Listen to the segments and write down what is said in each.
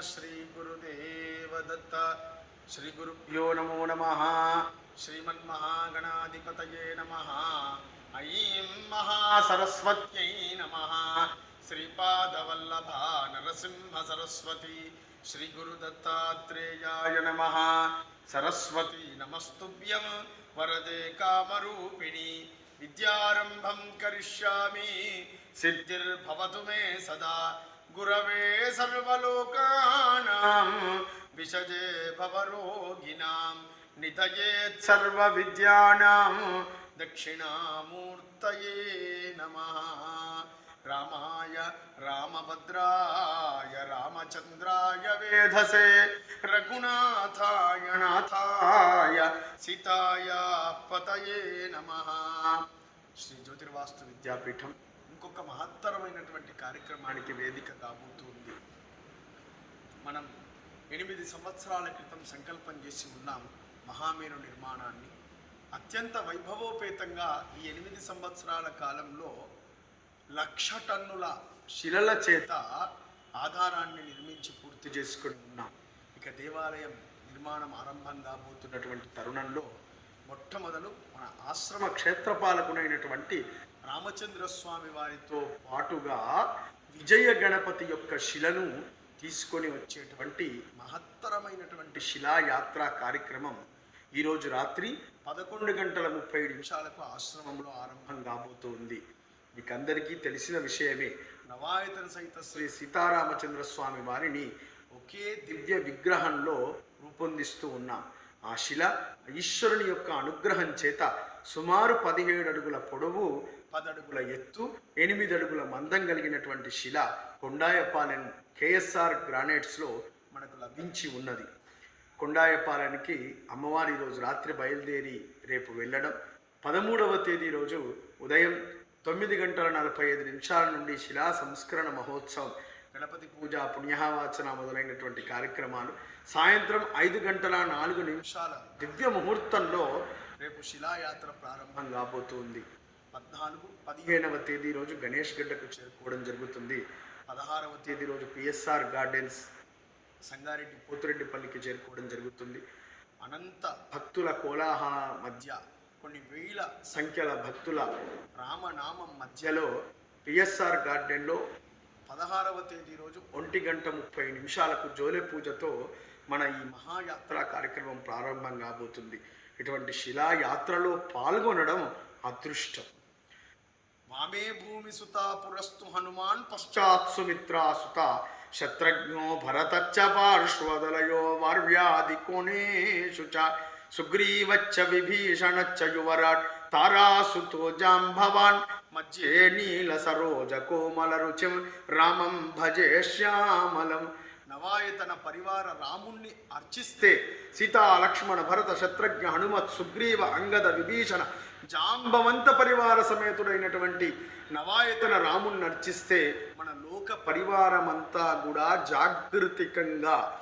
శ్రీ గురుదేవ దత్త శ్రీ గురుభ్యో నమో నమ. శ్రీమన్మహాగణాధిపతయే నమ. ఐం మహాసరస్వత్యై నమ. శ్రీపాదవల్లభ నరసింహ సరస్వతి శ్రీ గురుదత్తాత్రేయాయ నమ. సరస్వతి నమస్తుభ్యం వరదే కామరూపిణి. విద్యారంభం కరిష్యామి. సిద్ధిర్భవతు మే సదా. गुरवे सर्वलोकानां, विषजे भवरोगिणां निधयेत् सर्वविद्यानां, दक्षिणामूर्तये नमः। रामाय, रामभद्राय, रामचन्द्राय वेधसे, रघुनाथाय, नाथाय सीताय पतये नमः श्रीज्योतिर्वास्तुविद्यापीठम् ఇంకొక మహత్తరమైనటువంటి కార్యక్రమానికి వేదిక కాబోతుంది. మనం ఎనిమిది సంవత్సరాల క్రితం సంకల్పం చేసి ఉన్నాం మహామేరు నిర్మాణాన్ని. అత్యంత వైభవోపేతంగా ఈ ఎనిమిది సంవత్సరాల కాలంలో లక్ష టన్నుల శిలల చేత ఆధారాన్ని నిర్మించి పూర్తి చేసుకుని ఉన్నాం. ఇక దేవాలయం నిర్మాణం ఆరంభం కాబోతున్నటువంటి తరుణంలో మొట్టమొదలు మన ఆశ్రమ క్షేత్రపాలకునైనటువంటి రామచంద్ర స్వామి వారితో పాటుగా విజయ గణపతి యొక్క శిలను తీసుకొని వచ్చేటువంటి మహత్తరమైనటువంటి శిలాయాత్ర కార్యక్రమం ఈరోజు రాత్రి పదకొండు గంటల ముప్పై నిమిషాలకు ఆశ్రమంలో ఆరంభం కాబోతోంది. మీకందరికీ తెలిసిన విషయమే నవాయతన సహిత శ్రీ సీతారామచంద్ర స్వామి వారిని ఒకే దివ్య విగ్రహంలో రూపొందిస్తూ ఉన్నాం. ఆ శిల ఈశ్వరుని యొక్క అనుగ్రహం చేత సుమారు పదిహేడు అడుగుల పొడవు పదడుగుల ఎత్తు ఎనిమిది అడుగుల మందం కలిగినటువంటి శిల కొండాయపాలెం కేఎస్ఆర్ గ్రానైట్స్లో మనకు లభించి ఉన్నది. కొండాయపాలెంకి అమ్మవారి రోజు రాత్రి బయలుదేరి రేపు వెళ్ళడం. పదమూడవ తేదీ రోజు ఉదయం తొమ్మిది గంటల నలభై ఐదు నిమిషాల నుండి శిలా సంస్కరణ మహోత్సవం గణపతి పూజ పుణ్యావాచన మొదలైనటువంటి కార్యక్రమాలు. సాయంత్రం ఐదు గంటల నాలుగు నిమిషాల దివ్య ముహూర్తంలో రేపు శిలాయాత్ర ప్రారంభం కాబోతుంది. పద్నాలుగు పదిహేనవ తేదీ రోజు గణేష్ గడ్డకు చేరుకోవడం జరుగుతుంది. పదహారవ తేదీ రోజు పిఎస్ఆర్ గార్డెన్స్ సంగారెడ్డి పోతిరెడ్డిపల్లికి చేరుకోవడం జరుగుతుంది. అనంత భక్తుల కోలాహల మధ్య కొన్ని వేల సంఖ్యల భక్తుల రామనామం మధ్యలో పిఎస్ఆర్ గార్డెన్లో పదహారవ తేదీ రోజు ఒంటి గంట ముప్పై నిమిషాలకు జోలె పూజతో మన ఈ మహాయాత్ర కార్యక్రమం ప్రారంభం కాబోతుంది. ఇటువంటి శిలాయాత్రలో పాల్గొనడం అదృష్టం. मामे भूमि सुता पुरस्तु हनुमान पश्चात सुमित्रा सुता। शत्रघ्नो भरतच्च पार्श्वदलयो वार्व्यादिकोणेषु च। सुग्रीवच्च विभीषणच्च तारा सुतो जाम्भवान्। मध्ये नीलसरोजकोमलरुचिं रामं भजे श्यामलम्। నవాయి తన నవాయతన పరివార రాముణ్ణి అర్చిస్తే సీతా లక్ష్మణ భరత శత్రుఘ్న హనుమత్ సుగ్రీవ అంగద విభీషణ జాంబవంత పరివార సమేతుడైనటువంటి నవాయతన రాముణ్ణి అర్చిస్తే మన లోక పరివారమంతా కూడా జాగృతికంగా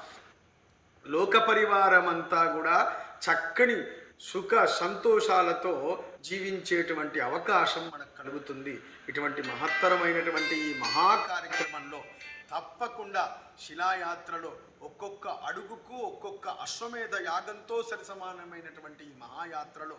లోక పరివారమంతా కూడా చక్కని సుఖ సంతోషాలతో జీవించేటువంటి అవకాశం మనకు కలుగుతుంది. ఇటువంటి మహత్తరమైనటువంటి ఈ మహా కార్యక్రమంలో తప్పకుండా శిలాయాత్రలో ఒక్కొక్క అడుగుకు ఒక్కొక్క అశ్వమేధ యాగంతో సరిసమానమైనటువంటి ఈ మహాయాత్రలో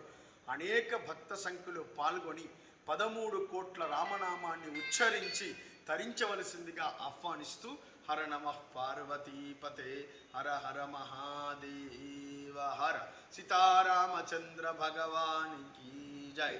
అనేక భక్త సంఖ్యలో పాల్గొని పదమూడు కోట్ల రామనామాన్ని ఉచ్చరించి తరించవలసిందిగా ఆహ్వానిస్తూ హర నమ పార్వతీపతే హర హర మహాదేవ హర సీతారామచంద్ర భగవానికి జై.